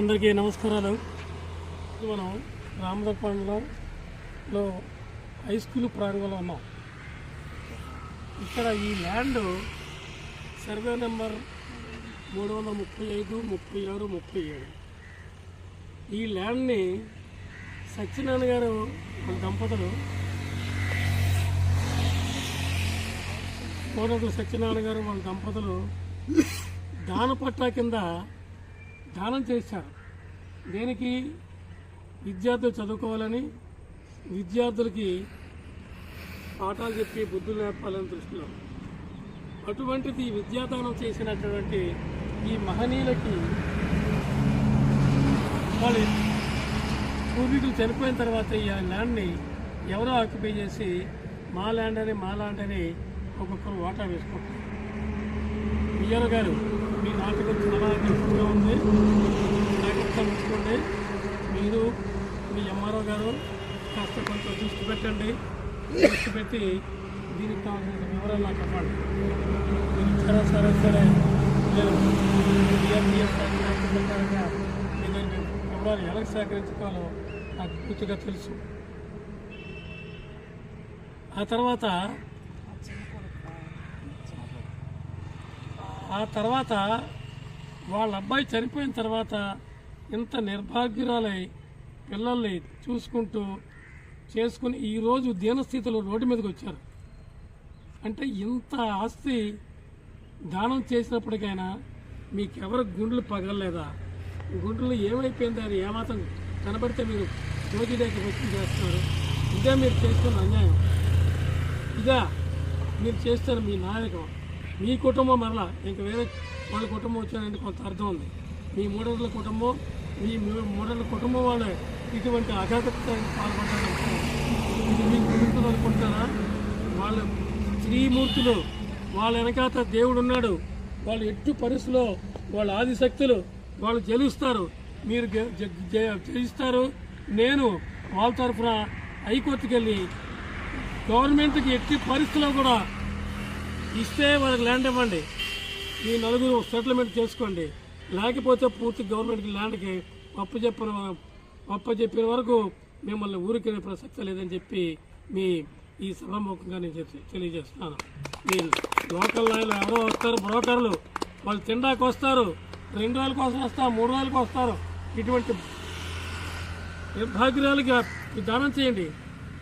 అందరికీ నమస్కారాలు. మనం రామదపండ్లలో హై స్కూల్ ప్రాంగంలో ఉన్నాం. ఇక్కడ ఈ ల్యాండ్ సర్వే నెంబర్ మూడు వందల ముప్పై ఐదు ముప్పై ఆరు ముప్పై ఏడు. ఈ ల్యాండ్ని సత్యనారాయణ గారు వాళ్ళ దంపతులు కోడకు సత్యనారాయణ గారు వాళ్ళ దంపతులు దానపట్ట కింద దానం చేశారు. దేనికి? విద్యార్థులు చదువుకోవాలని విద్యార్థులకి పాఠాలు చెప్పి బుద్ధులు నేర్పాలని దృష్టిలో. అటువంటిది విద్యాదానం చేసినటువంటి ఈ మహనీయులకి వాళ్ళ పూర్వీకులు చనిపోయిన తర్వాత ఈ ల్యాండ్ని ఎవరో ఆక్యుపై చేసి మా ల్యాండ్ అని మా ల్యాండ్ అని ఒక్కొక్కరు వాటా వేసుకుంటారు విజయన గారు మీ నాటకం చాలా అద్భుతంగా ఉంది. జాగ్రత్తగా ఉంచుకోండి మీరు మీ ఎంఆర్ఓ గారు కాస్త కొంచెం దృష్టి పెట్టండి. దృష్టి పెట్టి దీనికి కావాల్సిన వివరాలు నాకు ఇవ్వండి. మీరు ఇచ్చారా సరే సరే. లేదు బిఆర్పిఎస్ ప్రకారంగా వివరాలు ఎలా సేకరించుకోవాలో నాకు పూర్తిగా తెలుసు. ఆ తర్వాత ఆ తర్వాత వాళ్ళ అబ్బాయి చనిపోయిన తర్వాత ఇంత నిర్భాగ్యురాలై పిల్లల్ని చూసుకుంటూ చేసుకుని ఈరోజు దీనస్థితిలో రోడ్డు మీదకి వచ్చారు. అంటే ఇంత ఆస్తి దానం చేసినప్పటికైనా మీకెవరు గుండెలు పగలలేదా? గుండెలు ఏమైపోయింది? అని ఏమాత్రం కనబడితే మీరు రోజులేక వచ్చి చేస్తున్నారు. ఇదే మీరు చేస్తున్న అన్యాయం. ఇదా మీరు చేస్తున్న మీ నాయకం మీ కుటుంబం మరలా ఇంక వేరే వాళ్ళ కుటుంబం వచ్చారంటే కొంత అర్థం ఉంది. మీ మూడోళ్ళ కుటుంబం మీ మూడోళ్ళ కుటుంబం వాళ్ళే ఇటువంటి అఘాతకు పాల్పడ్డారు ఇది మీకు కుదురుతుంది అనుకుంటారా? వాళ్ళ స్త్రీమూర్తులు వాళ్ళ వెనకాత దేవుడు ఉన్నాడు. వాళ్ళు ఎట్టు పరిస్థితిలో వాళ్ళ ఆదిశక్తులు వాళ్ళు జలుస్తారు మీరు జయిస్తారు. నేను వాళ్ళ తరఫున హైకోర్టుకి వెళ్ళి గవర్నమెంట్కి ఎట్టి పరిస్థితిలో కూడా ఇస్తే వాళ్ళకి ల్యాండ్ ఇవ్వండి. మీ నలుగురు సెటిల్మెంట్ చేసుకోండి. లేకపోతే పూర్తి గవర్నమెంట్కి ల్యాండ్కి అప్పు చెప్పిన అప్పు చెప్పిన వరకు మిమ్మల్ని ఊరికి ప్రసక్తి లేదని చెప్పి మీ ఈ సభాముఖంగా నేను చెప్- తెలియజేస్తున్నాను. మీ లోకల్ నాయకులు ఎవరో వస్తారు బ్రోకర్లు వాళ్ళు తినడానికి వస్తారు రెండు రోజుల కోసం వస్తారు మూడు రోజులకు వస్తారు. ఇటువంటి నిర్భాగ్యాలుగా మీరు దానం చేయండి.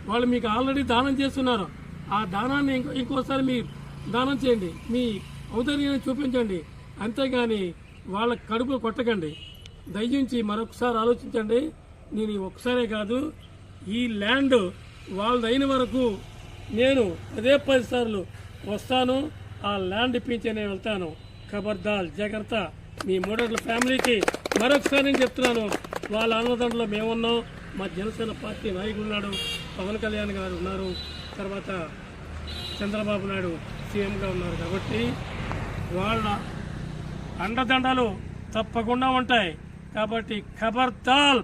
వాళ్ళు మీకు ఆల్రెడీ దానం చేస్తున్నారు. ఆ దానాన్ని ఇంకో ఇంకోసారి మీరు దానం చేయండి. మీ ఔదర్యాన్ని చూపించండి. అంతేగాని వాళ్ళ కడుపులు కొట్టకండి. దయించి మరొకసారి ఆలోచించండి. నేను ఒకసారే కాదు ఈ ల్యాండ్ వాళ్ళదైన వరకు నేను అదే పది సార్లు వస్తాను ఆ ల్యాండ్ ఇప్పించి నేను వెళ్తాను. కబర్దాల్ జాగ్రత్త. మీ మూడోట్ల ఫ్యామిలీకి మరొకసారి నేను చెప్తున్నాను వాళ్ళ అన్నదండలో మేమున్నాం. మా జనసేన పార్టీ నాయకుడు ఉన్నాడు పవన్ కళ్యాణ్ గారు ఉన్నారు. తర్వాత చంద్రబాబు నాయుడు సీఎంగా ఉన్నారు కాబట్టి వాళ్ళ అండదండలు తప్పకుండా ఉంటాయి. కాబట్టి ఖబర్దాల్